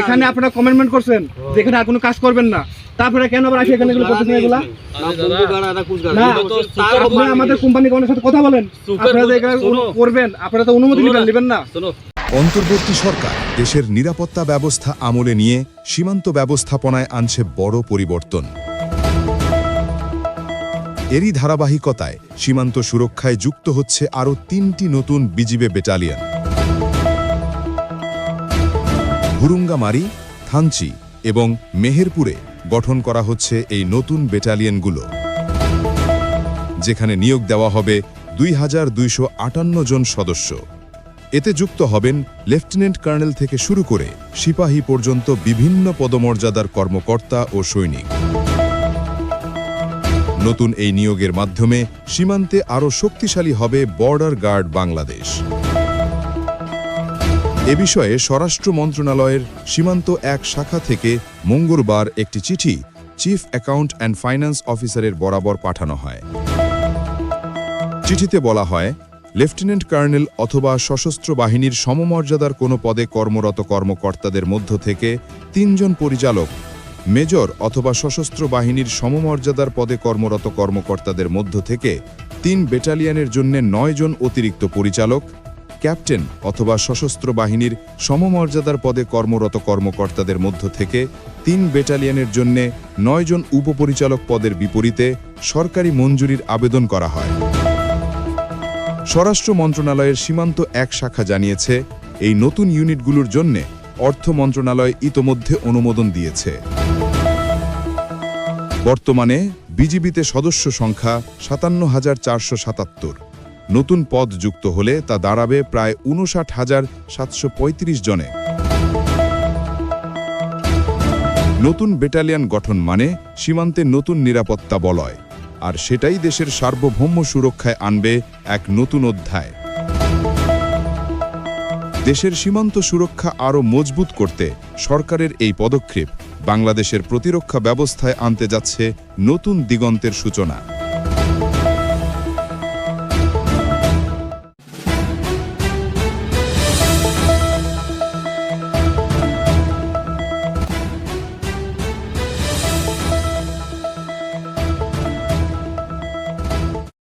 এখানে আপনারা কমেন্টমেন্ট করছেন যে এখানে আর কোনো কাজ করবেন না। তারপরে কেন আবার আসে এখানে এগুলো করতেছেন এগুলা? না আপনি আমাদের কোম্পানি গণের সাথে কথা বলেন। আপনারা যে এখানে করবেন আপনারা তো অনুমতি নেবেন নেবেন না। অন্তর্বর্তী সরকার দেশের নিরাপত্তা ব্যবস্থা আমলে নিয়ে সীমান্ত ব্যবস্থাপনায় আনছে বড় পরিবর্তন। এরই ধারাবাহিকতায় সীমান্ত সুরক্ষায় যুক্ত হচ্ছে আরও তিনটি নতুন বিজিবে ব্যাটালিয়ন হুরুঙ্গামারি থানচি এবং মেহেরপুরে গঠন করা হচ্ছে এই নতুন ব্যাটালিয়নগুলো, যেখানে নিয়োগ দেওয়া হবে দুই হাজার দুইশো আটান্ন জন সদস্য। এতে যুক্ত হবেন লেফটেন্যান্ট কর্নেল থেকে শুরু করে সিপাহী পর্যন্ত বিভিন্ন পদমর্যাদার কর্মকর্তা ও সৈনিক। নতুন এই নিয়োগের মাধ্যমে সীমান্তে আরও শক্তিশালী হবে বর্ডার গার্ড বাংলাদেশ। এ বিষয়ে স্বরাষ্ট্র মন্ত্রণালয়ের সীমান্ত এক শাখা থেকে মঙ্গলবার একটি চিঠি চিফ অ্যাকাউন্ট অ্যান্ড ফাইন্যান্স অফিসারের বরাবর পাঠানো হয়। চিঠিতে বলা হয়, লেফটেন্যান্ট কর্নেল অথবা সশস্ত্র বাহিনীর সমমর্যাদার কোনো পদে কর্মরত কর্মকর্তাদের মধ্য থেকে তিনজন পরিচালক, মেজর অথবা সশস্ত্র বাহিনীর সমমর্যাদার পদে কর্মরত কর্মকর্তাদের মধ্য থেকে তিন ব্যাটালিয়নের জন্য নয় জন অতিরিক্ত পরিচালক ক্যাপ্টেন অথবা সশস্ত্র বাহিনীর সমমর্যাদার পদে কর্মরত কর্মকর্তাদের মধ্য থেকে তিন ব্যাটালিয়নের জন্য নয় জন উপপরিচালক পদের বিপরীতে সরকারি মঞ্জুরির আবেদন করা হয়। স্বরাষ্ট্র মন্ত্রণালয়ের সীমান্ত এক শাখা জানিয়েছে, এই নতুন ইউনিটগুলোর জন্য অর্থ মন্ত্রণালয় ইতোমধ্যে অনুমোদন দিয়েছে। বর্তমানে বিজিবিতে সদস্য সংখ্যা সাতান্ন হাজার চারশো সাতাত্তর। নতুন পদ যুক্ত হলে তা দাঁড়াবে প্রায় উনষাট হাজার সাতশো জনে। নতুন ব্যাটালিয়ন গঠন মানে সীমান্তে নতুন নিরাপত্তা বলয়, আর সেটাই দেশের সার্বভৌম সুরক্ষায় আনবে এক নতুন অধ্যায়। দেশের সীমান্ত সুরক্ষা আরও মজবুত করতে সরকারের এই পদক্ষেপ বাংলাদেশের প্রতিরক্ষা ব্যবস্থায় আনতে যাচ্ছে নতুন দিগন্তের সূচনা।